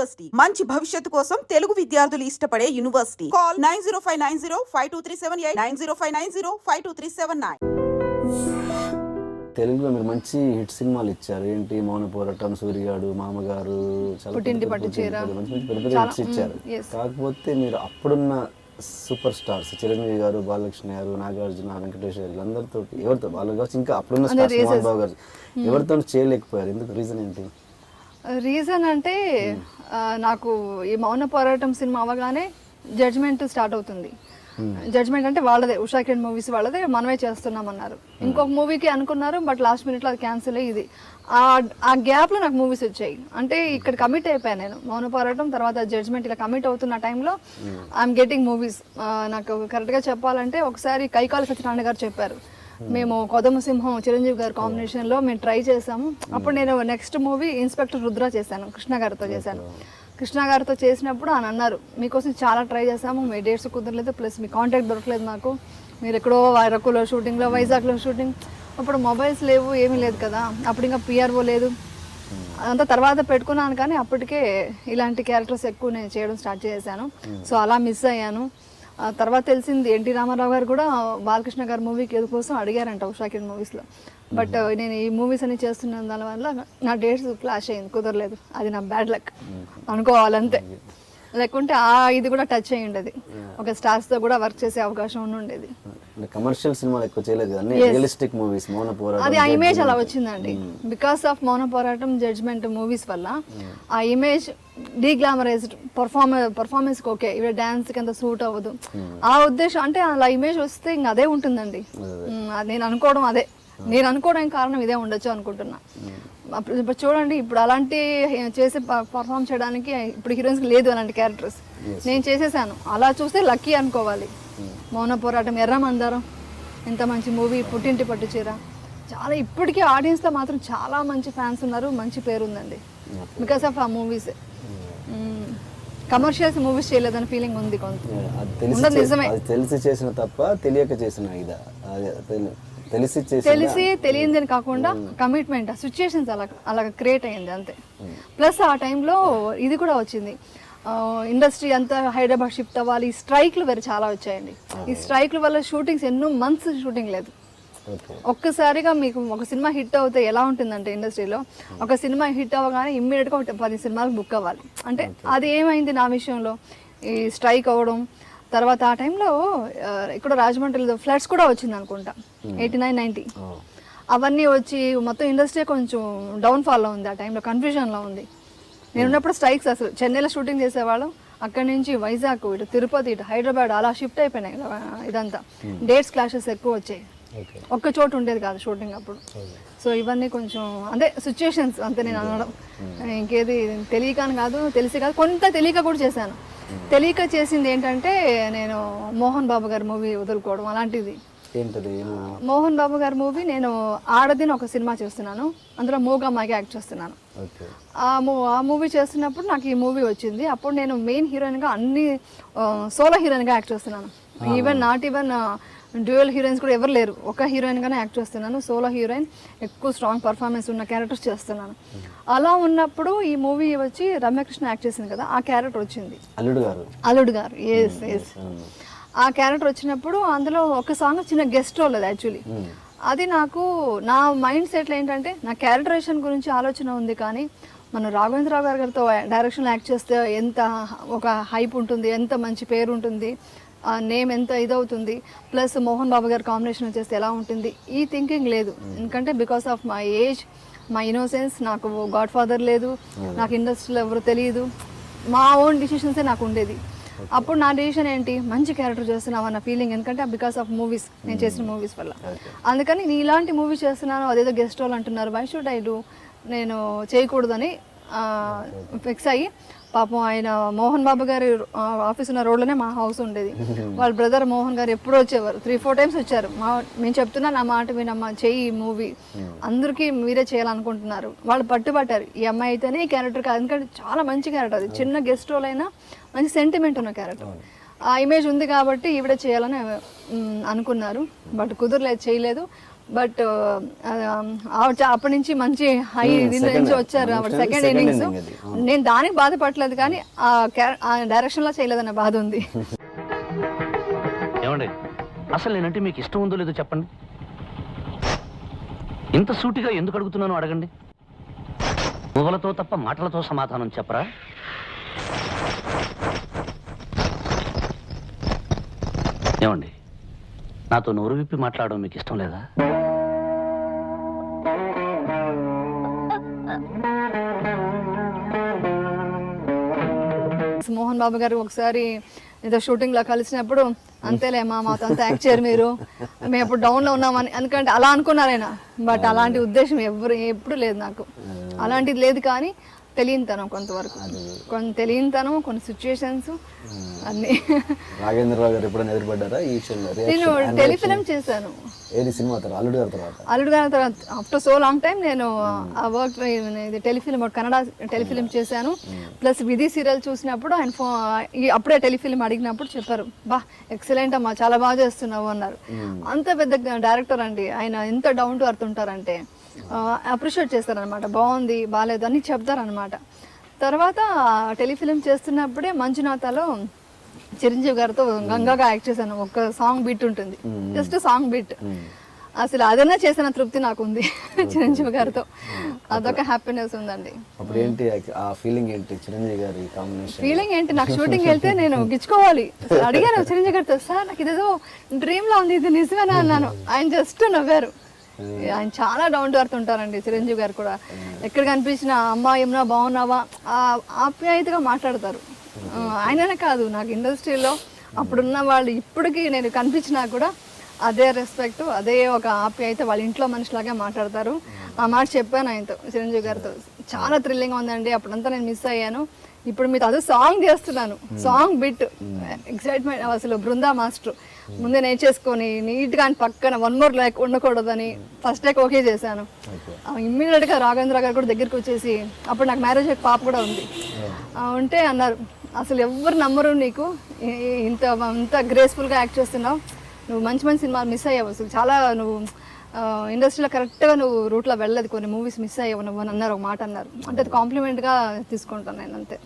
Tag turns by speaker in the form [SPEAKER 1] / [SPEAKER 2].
[SPEAKER 1] University. మంచి భవిష్యత్తు కోసం తెలుగు విద్యార్థులు ఇష్టపడే university. Call nine zero five nine zero five two three seven eight nine zero five nine zero five two three seven nine.
[SPEAKER 2] తెలుగులో మీరు మంచి హిట్ సినిమాలు ఇచ్చారు. ఏంటి? మౌన పోరాటం సూర్యగాడు మామగారు చాలా
[SPEAKER 3] పుట్టింటి
[SPEAKER 2] పెద్ద
[SPEAKER 3] పట్టు
[SPEAKER 2] పెద్ద
[SPEAKER 3] చీర.
[SPEAKER 2] మంచి మంచి పెద్ద పెద్ద
[SPEAKER 3] చాలా,
[SPEAKER 2] హిట్స్ ఇచ్చారు. కాకపోతే మీరు అప్పుడున్న సూపర్ స్టార్స్ చిరంజీవి గారు బాలకృష్ణ గారు నాగార్జున వెంకటేష్ గారు వీళ్ళందరితో ఎవరితో? వాళ్ళు కావచ్చు ఇంకా అప్పుడున్న స్టార్స్ మోహన్. బాబు గారు. ఎవరితో చేయలేకపోయారు. ఎందుకు? రీజన్ ఏంటి?
[SPEAKER 3] రీజన్ అంటే నాకు ఈ మౌన పోరాటం సినిమా అవగానే జడ్జ్మెంట్ స్టార్ట్ అవుతుంది. జడ్జ్మెంట్ అంటే వాళ్ళదే ఉషా కిరణ్ మూవీస్ వాళ్ళదే మనమే చేస్తున్నాం అన్నారు ఇంకొక మూవీకి అనుకున్నారు బట్ లాస్ట్ మినిట్లో అది క్యాన్సిల్ అయ్యి ఇది. ఆ గ్యాప్లో నాకు మూవీస్ వచ్చాయి. అంటే ఇక్కడ కమిట్ అయిపోయాను నేను. మౌన పోరాటం తర్వాత జడ్జ్మెంట్ ఇలా కమిట్ అవుతున్న టైంలో ఐఎమ్ గెటింగ్ మూవీస్ నాకు కరెక్ట్గా చెప్పాలంటే ఒకసారి కైకాల సత్యనారాయణ గారు చెప్పారు. మేము కొదమ సింహం చిరంజీవి గారి కాంబినేషన్లో మేము ట్రై చేసాము. అప్పుడు నేను నెక్స్ట్ మూవీ ఇన్స్పెక్టర్ రుద్ర చేశాను కృష్ణ గారితో చేశాను. కృష్ణ గారితో చేసినప్పుడు ఆయన అన్నారు మీకోసం చాలా ట్రై చేసాము మీ డేట్స్ కుదరలేదు ప్లస్ మీ కాంటాక్ట్ దొరకలేదు నాకు. మీరు ఎక్కడో అరకులో షూటింగ్లో వైజాగ్లో షూటింగ్ అప్పుడు మొబైల్స్ లేవు ఏమీ లేదు కదా. అప్పుడు ఇంకా పిఆర్ఓ లేదు. అదంతా తర్వాత పెట్టుకున్నాను కానీ అప్పటికే ఇలాంటి క్యారెక్టర్స్ ఎక్కువ నేను చేయడం స్టార్ట్ చేశాను. సో అలా మిస్ అయ్యాను. తర్వాత తెలిసింది ఎన్టీ రామారావు గారు కూడా బాలకృష్ణ గారి మూవీకి ఏదో కోసం అడిగారంట ఉషాకిన్ మూవీస్లో బట్ నేను ఈ మూవీస్ అన్ని చేస్తున్న దానివల్ల నా డేట్స్ క్లాష్ అయింది కుదరలేదు. అది నా బ్యాడ్ లక్ అనుకోవాలంతే. లేకుంటే ఆ ఇది కూడా టచ్ అయ్యి ఉండేది. ఒక స్టార్స్తో కూడా వర్క్ చేసే అవకాశం ఉండి ఉండేది.
[SPEAKER 2] కమర్షియల్ సినిమాలు ఎక్కువ చేయలేదు కదా. రియలిస్టిక్ మూవీస్ మౌన పోరాటం
[SPEAKER 3] అది ఆ ఇమేజ్ అలా. వచ్చిందండి. Because of Mouna Poratam judgment movies వల్ల ఆ image deglamorised perform performance okay ఇవి డాన్స్ కింద సూట్ అవ్వదు. ఆ ఉద్దేశం అంటే అలా ఇమేజ్ వస్తే ఇంక అదే ఉంటుందండి. నేను అనుకోవడం అదే. నేను అనుకోవడానికి కారణం ఇదే ఉండొచ్చు అనుకుంటున్నా. ఇప్పుడు చూడండి ఇప్పుడు అలాంటి చేసి పర్ఫామ్ చేయడానికి ఇప్పుడు హీరోయిన్స్ లేదు అలాంటి క్యారెక్టర్స్ నేను చేసేసాను. అలా చూస్తే లక్కీ అనుకోవాలి. మౌన పోరాటం ఎర్ర మందారం. ఎంత మంచి మూవీ పుట్టింటి పట్టు చీర. చాలా ఇప్పటికీ ఆడియన్స్లో మాత్రం చాలా మంచి ఫ్యాన్స్ ఉన్నారు మంచి పేరు ఉందండి. బికాస్ ఆఫ్ ఆ మూవీస్ కమర్షియల్స్ మూవీస్ చేయలేదని ఫీలింగ్ ఉంది కొంత.
[SPEAKER 2] తెలిసి చేసిన తప్ప తెలియక చేసిన ఇదా. తెలిసి
[SPEAKER 3] తెలిసి తెలియదని కాకుండా కమిట్మెంట్ సిచ్యుయేషన్స్ అలా అలా క్రియేట్ అయ్యింది అంతే. ప్లస్ ఆ టైంలో ఇది కూడా వచ్చింది. ఇండస్ట్రీ అంతా హైదరాబాద్ షిఫ్ట్ అవ్వాలి. ఈ స్ట్రైక్లు వేరే చాలా వచ్చాయండి. ఈ స్ట్రైక్ల వల్ల షూటింగ్స్ ఎన్నో మంత్స్ షూటింగ్ లేదు. ఒక్కసారిగా మీకు ఒక సినిమా హిట్ అవుతే ఎలా ఉంటుందంటే ఇండస్ట్రీలో ఒక సినిమా హిట్ అవ్వగానే ఇమ్మీడియట్గా ఒక పది సినిమాలకు బుక్ అవ్వాలి. అంటే అది ఏమైంది నా విషయంలో? ఈ స్ట్రైక్ అవ్వడం తర్వాత ఆ టైంలో ఇక్కడ రాజమండ్రిలో ఫ్లడ్స్ కూడా వచ్చింది అనుకుంటా. ఎయిటీ నైన్ నైంటీ అవన్నీ వచ్చి మొత్తం ఇండస్ట్రీ కొంచెం డౌన్ఫాల్లో ఉంది ఆ టైంలో కన్ఫ్యూజన్లో ఉంది. నేను ఉన్నప్పుడు స్ట్రైక్స్ అసలు. చెన్నైలో షూటింగ్ చేసేవాళ్ళం అక్కడి నుంచి వైజాగ్ ఇటు తిరుపతి ఇటు హైదరాబాద్ అలా షిఫ్ట్ అయిపోయినాయి ఇదంతా. డేట్స్ క్లాషెస్ ఎక్కువ వచ్చాయి. ఒక్క చోటు ఉండేది కాదు షూటింగ్ అప్పుడు. సో ఇవన్నీ కొంచెం అదే సిచ్యుయేషన్స్ అంతే నేను అనడం. ఇంకేది తెలియక అని కాదు తెలిసి కాదు కొంత తెలియక కూడా చేశాను. తెలియక చేసింది ఏంటంటే నేను మోహన్ బాబు గారి మూవీ వదులుకోవడం అలాంటిది. మోహన్ బాబు గారి మూవీ నేను ఆడదిని ఒక సినిమా చేస్తున్నాను. అందులో మూగమ్మాయిగా యాక్ట్ చేస్తున్నాను.
[SPEAKER 2] ఓకే
[SPEAKER 3] ఆ మూ ఆ మూవీ చేస్తున్నప్పుడు నాకు ఈ మూవీ వచ్చింది. అప్పుడు నేను మెయిన్ హీరోయిన్గా అన్ని సోలో హీరోయిన్గా యాక్ట్ చేస్తున్నాను. Even not even dual heroines కూడా ఎవరు లేరు. ఒక హీరోయిన్గానే యాక్ట్ చేస్తున్నాను సోలో హీరోయిన్ ఎక్కువ స్ట్రాంగ్ పర్ఫార్మెన్స్ ఉన్న క్యారెక్టర్స్ చేస్తున్నాను. అలా ఉన్నప్పుడు ఈ మూవీ వచ్చి రమ్యకృష్ణ యాక్ట్ చేసింది కదా ఆ క్యారెక్టర్ వచ్చింది.
[SPEAKER 2] అల్లుడు గారు.
[SPEAKER 3] అల్లుడు గారు ఎస్ ఎస్ ఆ క్యారెక్టర్ వచ్చినప్పుడు అందులో ఒక సాంగ్ చిన్న గెస్ట్ రోల్ అది యాక్చువల్లీ అది నాకు నా మైండ్ సెట్లో ఏంటంటే నా క్యారెక్టరేషన్ గురించి ఆలోచన ఉంది కానీ మన రాఘవేంద్రరావు గారి గారితో డైరెక్షన్ యాక్ట్ చేస్తే ఎంత ఒక హైప్ ఉంటుంది ఎంత మంచి పేరు ఉంటుంది నేమ్ ఎంత ఇదవుతుంది ప్లస్ మోహన్ బాబు గారి కాంబినేషన్ చేస్తే ఎలా ఉంటుంది ఈ థింకింగ్ లేదు. ఎందుకంటే because of my age my innocence నాకు గాడ్ ఫాదర్ లేదు నాకు ఇండస్ట్రీలో ఎవరు తెలియదు మా ఓన్ డిసిషన్సే నాకు ఉండేది. అప్పుడు నా డిసిషన్ ఏంటి మంచి క్యారెక్టర్ చేస్తున్నావు అన్న ఫీలింగ్ ఎందుకంటే బికాస్ ఆఫ్ మూవీస్ నేను చేసిన మూవీస్ వల్ల. అందుకని నేను ఇలాంటి మూవీ చేస్తున్నాను అదేదో గెస్ట్ రోల్ అంటున్నారు వై షుడ్ ఐ డూ నేను చేయకూడదని ఫిక్స్ అయ్యి పాపం ఆయన మోహన్ బాబు గారి ఆఫీస్ ఉన్న రోడ్లోనే మా హౌస్ ఉండేది. వాళ్ళ బ్రదర్ మోహన్ గారు ఎప్పుడూ వచ్చేవారు. త్రీ ఫోర్ టైమ్స్ వచ్చారు. మా మేము చెప్తున్నా నా మాట వినమ్మా చెయ్యి ఈ మూవీ అందరికీ మీరే చేయాలనుకుంటున్నారు. వాళ్ళు పట్టుబట్టారు. ఈ అమ్మాయి అయితేనే ఈ క్యారెక్టర్ కాదు. ఎందుకంటే చాలా మంచి క్యారెక్టర్ అది. చిన్న గెస్ట్ రోల్ అయినా మంచి సెంటిమెంట్ ఉన్న క్యారెక్టర్ ఆ ఇమేజ్ ఉంది కాబట్టి ఈవిడ చేయాలని అనుకున్నారు. బట్ కుదరలేదు చేయలేదు. బట్ అప్పటి నుంచి మంచి హై
[SPEAKER 2] Hmm, second-
[SPEAKER 3] నుంచి వచ్చారు
[SPEAKER 2] second
[SPEAKER 3] సెకండ్ ఇన్నింగ్స్. నేను దానికి బాధపడలేదు కానీ ఆ డైరెక్షన్లో చేయలేదన్న బాధ ఉంది.
[SPEAKER 4] ఏమండి? అసలు నేనంటే మీకు ఇష్టం ఉందో లేదో చెప్పండి. ఇంత సూటిగా ఎందుకు అడుగుతున్నానో అడగండి. పువ్వులతో తప్ప మాటలతో సమాధానం చెప్పరా? ఏమండి? నాతో నోరు విప్పి మాట్లాడడం మీకు ఇష్టం లేదా?
[SPEAKER 3] మోహన్ బాబు గారు ఒకసారి ఏదో షూటింగ్లో కలిసినప్పుడు అంతేలే మా మాతో అంతా యాక్ట్ చేయరు మీరు. మేము ఇప్పుడు డౌన్లో ఉన్నామని. ఎందుకంటే అలా అనుకున్నారు ఆయన బట్ అలాంటి ఉద్దేశం ఎవరు ఎప్పుడు లేదు నాకు. అలాంటిది లేదు కానీ తెలియనితనం కొంతవరకు. కొన్ని తెలియనితనం కొన్ని సిచ్యుయేషన్స్ అన్ని.
[SPEAKER 2] నాగేంద్రరావు గారు ఎప్పుడైనా ఎదురుపడ్డారా ఈ
[SPEAKER 3] నేను టెలిఫిలిం? చేశాను.
[SPEAKER 2] ఏది సినిమా తర్వాత? అల్లుడు గారి తర్వాత?
[SPEAKER 3] అల్లుడు గారి తర్వాత. ఆఫ్టర్ సో లాంగ్ టైం నేను ఆ వర్క్ ఇది టెలిఫిలిం కన్నడ టెలిఫిలిం చేశాను. ప్లస్ విధి సీరియల్ చూసినప్పుడు ఆయన ఫో అప్పుడే టెలిఫిలిం అడిగినప్పుడు చెప్పారు బా ఎక్సలెంట్ అమ్మా చాలా బాగా చేస్తున్నావు అన్నారు. అంత పెద్ద డైరెక్టర్ అండి. ఆయన ఎంత డౌన్ టు అర్త్ ఉంటారంటే అప్రిషియేట్ చేస్తారనమాట బాగుంది బాగాలేదు అని చెప్తారనమాట తర్వాత టెలిఫిలిం చేస్తున్నప్పుడే మంజునాథలో చిరంజీవి గారితో గంగాగా యాక్ట్ చేశాను. ఒక సాంగ్ బీట్ ఉంటుంది. Just song beat. అసలు అదన్నా చేసిన తృప్తి నాకు ఉంది చిరంజీవి గారితో. అదొక హ్యాపీనెస్ ఉందండి.
[SPEAKER 2] అప్పుడు ఏంటి ఆ ఫీలింగ్ ఏంటి చిరంజీవి గారి కాంబినేషన్
[SPEAKER 3] ఫీలింగ్ ఏంటి? నాకు షూటింగ్ వెళ్తే నేను గిచ్చుకోవాలి. అడిగాను చిరంజీవి గారితో సార్ నాకు ఇదేదో డ్రీమ్ లా ఉంది ఇది నిజమేనా? అన్నాను. ఆయన జస్ట్ నవ్వారు. ఆయన చాలా డౌన్ టు అర్త్ ఉంటారండి చిరంజీవి గారు కూడా. ఎక్కడ కనిపించిన అమ్మా ఏమన్నా బాగున్నావా? ఆ ఆప్యాయతగా మాట్లాడతారు. ఆ, ఆయననే కాదు నాకు ఇండస్ట్రీలో అప్పుడున్న వాళ్ళు ఇప్పటికీ నేను కనిపించినా కూడా అదే రెస్పెక్ట్ అదే ఒక ఆప్యాయత వాళ్ళ ఇంట్లో మనిషిలాగా మాట్లాడతారు. ఆ మాట చెప్పాను ఆయనతో చిరంజీవి గారితో. చాలా థ్రిల్లింగ్ ఉందండి. అప్పుడంతా నేను మిస్ అయ్యాను. ఇప్పుడు మీతో అదే సాంగ్ చేస్తున్నాను. సాంగ్ బిట్ ఎక్సైట్మెంట్ అసలు బృందా మాస్టర్. ముందే నేర్చేసుకొని నీట్గా ఆయన పక్కన వన్ మోర్ లైక్ ఉండకూడదని ఫస్ట్ టైక్ ఓకే చేశాను. ఇమ్మీడియట్గా రాఘవేంద్ర గారు కూడా దగ్గరికి వచ్చేసి అప్పుడు నాకు మ్యారేజ్ పాప కూడా ఉంది. ఆ, ఉంటే అన్నారు అసలు ఎవ్వరు నమ్మరు నీకు. ఇంత ఇంత గ్రేస్ఫుల్గా యాక్ట్ చేస్తున్నావు. నువ్వు మంచి మంచి సినిమాలు మిస్ అయ్యావు. అసలు చాలా నువ్వు ఇండస్ట్రీలో కరెక్ట్గా నువ్వు రూట్లో వెళ్ళలేదు కొన్ని మూవీస్ మిస్ అయ్యావు నువ్వు అని అన్నారు ఒక మాట అన్నారు. అంటే అది కాంప్లిమెంట్గా తీసుకుంటాను నేను అంతే.